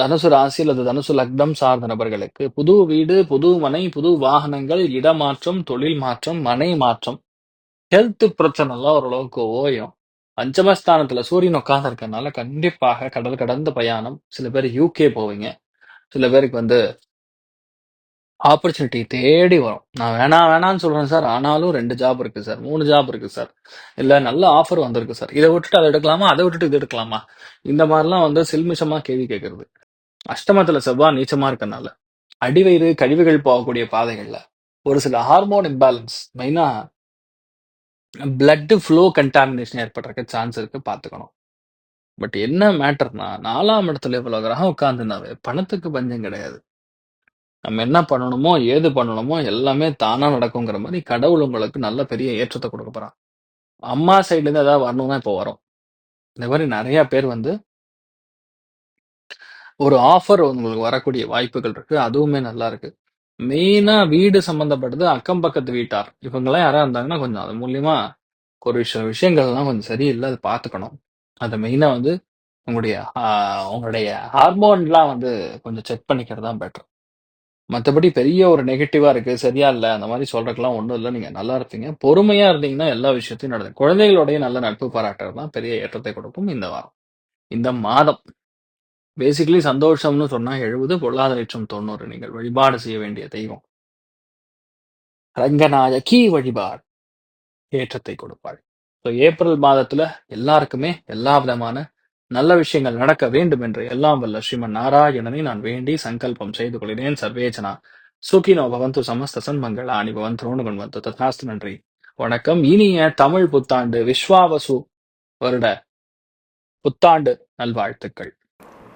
தனுசு ராசி அல்லது தனுசு லக்னம் சார்ந்த நபர்களுக்கு புது வீடு, புது மனை, புது வாகனங்கள், இடமாற்றம், தொழில் மாற்றம், மனை மாற்றம், ஹெல்த் பிரச்சனைலாம் ஓரளவுக்கு ஓயும். பஞ்சமஸ்தானத்துல சூரியன் உட்கார்ந்து இருக்கனால கண்டிப்பாக கடல் கடந்த பயணம். சில பேர் யுகே போவீங்க. சில பேருக்கு வந்து ஆப்பர்ச்சுனிட்டி தேடி வரும். நான் வேணாம் வேணான்னு சொல்றேன் சார். ஆனாலும் ரெண்டு ஜாப் இருக்கு சார். மூணு ஜாப் இருக்கு சார். இல்ல நல்ல ஆஃபர் வந்திருக்கு சார். இதை விட்டுட்டு அதை எடுக்கலாமா? அதை விட்டுட்டு இது எடுக்கலாமா? இந்த மாதிரிலாம் வந்து சில்மிஷமா கேள்வி கேட்கறது. அஷ்டமத்துல செவ்வாய் நீச்சமா இருக்கனால அடிவயிறு, கழிவுகள் போகக்கூடிய பாதைகள்ல ஒரு சில ஹார்மோன் இம்பேலன்ஸ் மெயினா பிளட் ஃப்ளோ கண்டாமினேஷன் ஏற்படுறதுக்கு சான்ஸ் இருக்கு பார்த்துக்கணும். பட் என்ன மேட்டர்னா, நாலாம் இடத்துல இவ்வளவு கிரகம் உட்கார்ந்துனாவே பணத்துக்கு பஞ்சம் கிடையாது. நம்ம என்ன பண்ணணுமோ, ஏது பண்ணணுமோ எல்லாமே தானா நடக்குங்கிற மாதிரி கடவுள் உங்களுக்கு நல்ல பெரிய ஏற்றத்தை கொடுக்க போறான். அம்மா சைடுல இருந்து ஏதாவது வரணும்னா இப்போ வரும். இந்த மாதிரி நிறைய பேர் வந்து ஒரு ஆஃபர் உங்களுக்கு வரக்கூடிய வாய்ப்புகள் இருக்கு. அதுவுமே நல்லா இருக்கு. மெயினா வீடு சம்பந்தப்பட்டது அக்கம் பக்கத்து வீட்டார். இவங்கெல்லாம் யாரா இருந்தாங்கன்னா கொஞ்சம் அது மூலியமா ஒரு சில விஷயங்கள்லாம் கொஞ்சம் சரியில்லை அதை பார்த்துக்கணும். அதை மெயினா வந்து உங்களுடைய ஆஹ் உங்களுடைய ஹார்மோன்லாம் வந்து கொஞ்சம் செக் பண்ணிக்கிறது தான் பெட்டர். மத்தபடி பெரிய ஒரு நெகட்டிவா இருக்கு, சரியா இல்ல அந்த மாதிரி சொல்றதுக்கெல்லாம் ஒண்ணும் இல்ல. நீங்க நல்லா இருப்பீங்க. பொறுமையா இருந்தீங்கன்னா எல்லா விஷயத்தையும் நடக்கும். குழந்தைகளுடைய நல்ல நட்பு பாராட்டுறது தான் பெரிய ஏற்றத்தை கொடுக்கும் இந்த வாரம். இந்த மாதம். பேசிக்கலி சந்தோஷம்னு சொன்னா 70 பொருளாதாரம் 90 நீங்கள் வழிபாடு செய்ய வேண்டிய தெய்வம். ரங்கநாயகி வழிபாடு ஏற்றத்தை கொடுப்பாள். ஸோ ஏப்ரல் மாதத்துல எல்லாருக்குமே எல்லா விதமான நல்ல விஷயங்கள் நடக்க வேண்டும் என்று எல்லாம் வல்ல ஸ்ரீமன் நாராயணனை நான் வேண்டி சங்கல்பம் செய்து கொள்கிறேன். சர்வேஜனா சுகினோ பவந்து சமஸ்த சன்மங்களானி பவந்து வந்து ததாஸ்து நன்றி. வணக்கம். இனிய தமிழ் புத்தாண்டு விஸ்வாவசு வருட புத்தாண்டு நல்வாழ்த்துக்கள்.